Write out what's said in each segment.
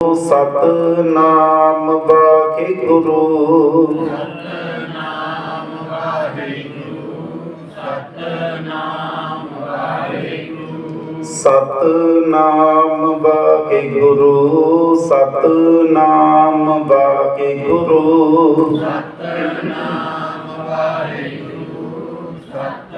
ਸਤਨਾਮ ਵਾਹਿ ਗੁਰੂ ਸਤਨਾਮ ਵਾਹਿ ਗੁਰੂ ਸਤਨਾਮ ਵਾਹਿ ਗੁਰੂ ਸਤਨਾਮ ਵਾਹਿ ਗੁਰੂ ਸਤਨਾਮ ਵਾਹਿ ਗੁਰੂ ਸਤਨਾਮ ਵਾਹਿ ਗੁਰੂ ਸਤ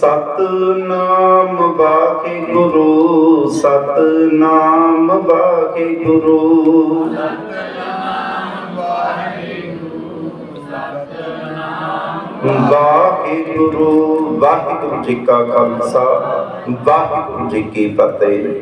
ਸਤਨਾਮ ਵਾਹਿਗੁਰੂ ਵਾਹਿਗੁਰੂ ਵਾਹਿਗੁਰੂ ਜੀ ਕਾ ਖਾਲਸਾ ਵਾਹਿਗੁਰੂ ਜੀ ਕੀ ਫਤਿਹ।